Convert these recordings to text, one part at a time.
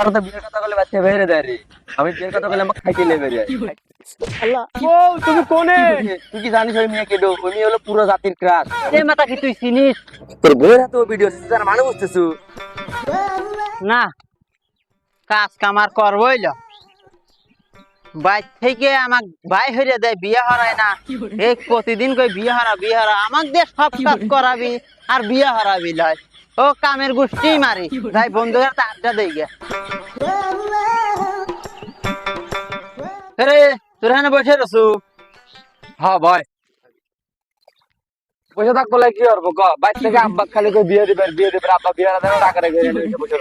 আমার তো বিয়ের কথা বলে বাচ্চা বেরে দেয় রে। আমি বিয়ের কথা বলে আমাকে খাইতে লেবে রে আল্লাহ। ও তুমি কোনে? তুই কি জানিস ওই মেয়ে কেডো ওই মেয়ে হলো পুরো জাতির ক্রাশ। এ মাথা কি তুই চিনিস? তোর বইয়ের হাতে ভিডিও তার মানে বুঝতেছু? না কাজ কামার করবই ল। বাইর থেকে আমাক ভাই হইরে দেয় বিয়ে হারায় না। এই প্রতিদিন কই বিয়ে হারা বিয়ে হারা। আমাক দিয়ে সব কাজ করাবি আর বিয়ে হারাবি লয়। ও কামের গোষ্ঠী মারি। তাই বন্ধুরা তারটা দেই গে। রে তোর এখানে বসে রসু হ্যাঁ ভাই। বসে থাক বলে কি করব? ক বাইর থেকে আব্বা খালি করে বিয়ে দেবে বিয়ে দেবে আব্বা বিয়ে দেবে টাকা রেখে বসে।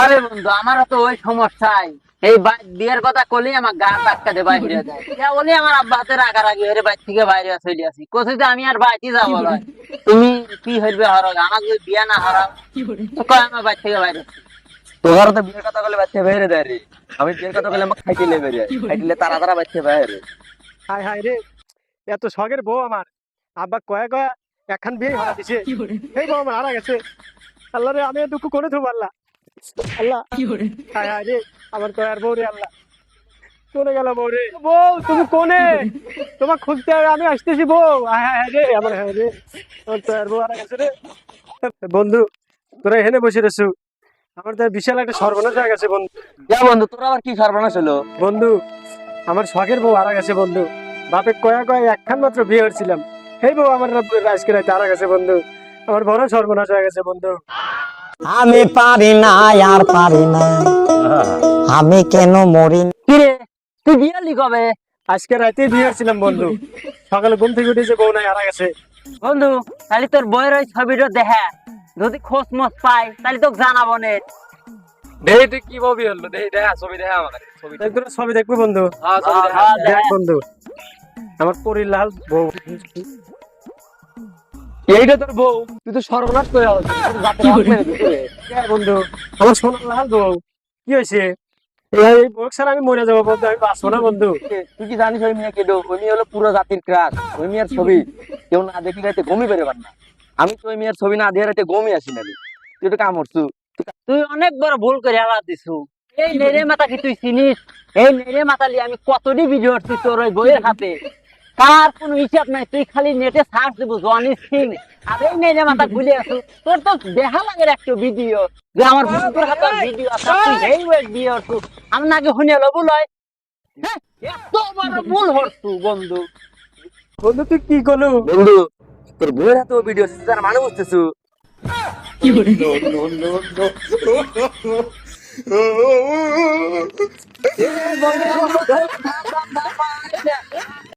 আরে বন্ধু আমার তো ওই সমস্যাই। এই বিয়ের কথা কলি আমার গা ধাক্কা দিয়ে বাইরে যায়। বলি আমার আব্বা হাতে রাগারাগি হয়ে বাইর থেকে বাইরে চলে আসি। কোথায় যে আমি আর বাইতে যাব লয়। তুমি কি হইবে হরো আমাকে যদি বিয়া না হরাও। তো কয় আমার বাইর থেকে বাইরে। তোর তো বিয়ের কথা বলে বাচ্চা বেরে দেয় রে। আমি বিয়ের কথা বলে আমাকে খাইতে লেবে রে খাইতে তারা তারা বাচ্চা বেরে হাই হাই রে। এত শখের বউ আমার। আব্বা কয়া কয়া একখান বিয়ে হরা দিছে। এই বউ আমার হারা গেছে। আল্লাহ রে আমি দুঃখ করে দেবো আল্লাহ। আল্লাহ। হাই হাই রে। আমার কয়ার বউ রে আল্লাহ কোনে গেল বউ রে বউ তুমি কোনে? তোমার খুঁজতে হবে আমি আসতেছি বউ। হাই হাই হাই রে আমার হাই রে। আমার কয়ার বউ হারা গেছে রে। বন্ধু তোরা এখানে বসে রেছু আমার তো বিশাল একটা সর্বনাশ হয়ে গেছে বন্ধু। যা বন্ধু তোর আবার কি সর্বনাশ হলো? বন্ধু আমার শখের বউ আর গেছে বন্ধু। বাপে কয়া কয়া একখান মাত্র বিয়ে হচ্ছিলাম সেই বউ আমার আজকে রাতে হারা গেছে বন্ধু। আমার বড় সর্বনাশ হয়ে গেছে বন্ধু। আমি পারি না আর পারি না আমি কেন মরি? কিরে তুই বিয়ালি কবে? আজকে রাতে বিয়ে হচ্ছিলাম বন্ধু। সকালে ঘুম থেকে উঠেছে বউ নাই হারা গেছে। বন্ধু তাহলে তোর বইয়ের ওই ছবিটা দেখা। যদি খোঁজ মোজ পাই তাহলে তোকে জানাব নে দেহি তুই কি বলবি হলো দেহি দেখা ছবি দেখা ছবি ছবি দেখব বন্ধু। হ্যাঁ ছবি হ্যাঁ, দেখ। বন্ধু। আমার পরির লাল বউ। এইটা তোর বউ। তুই তো সর্বনাশ করে বন্ধু? আমার সোনার লাল বউ। কি হয়েছে আমি মরে যাব বন্ধু আমি বাঁচবো না বন্ধু? তুই কি জানিস ওই মেয়ে কেডো? ওই মেয়ে হলো পুরো জাতির ক্রাশ ওই মেয়ের ছবি কেউ না দেখি রাতে গমি বেরোবার না আমি তো ওই মেয়ের ছবি না দিয়ে রাতে গমি আসি না তুই তো কাম করছু তুই অনেক বড় ভুল করে হালা দিছু। এই নেড়ে মাথা কি তুই চিনিস এই নেড়ে মাথা লিয়ে আমি কতটি ভিডিও করছি তোর ওই বইয়ের হাতে। তার কোনো হিসাব নাই তুই খালি নেটে সার্চ দিব জনি সিং আর নেড়ে মাথা ভুলে আসু। তোর তো দেখা লাগে একটা ভিডিও যে আমার বন্ধুর হাতে ভিডিও আছে তুই এই ওয়েট দিয়ে আসু আমি নাকি শুনে লবো লয়। হ্যাঁ, এত বড় ভুল হরছু বন্ধু। বন্ধু তুই কি করলু? বন্ধু তোর ভিডিও তার মানে বুঝতেছু।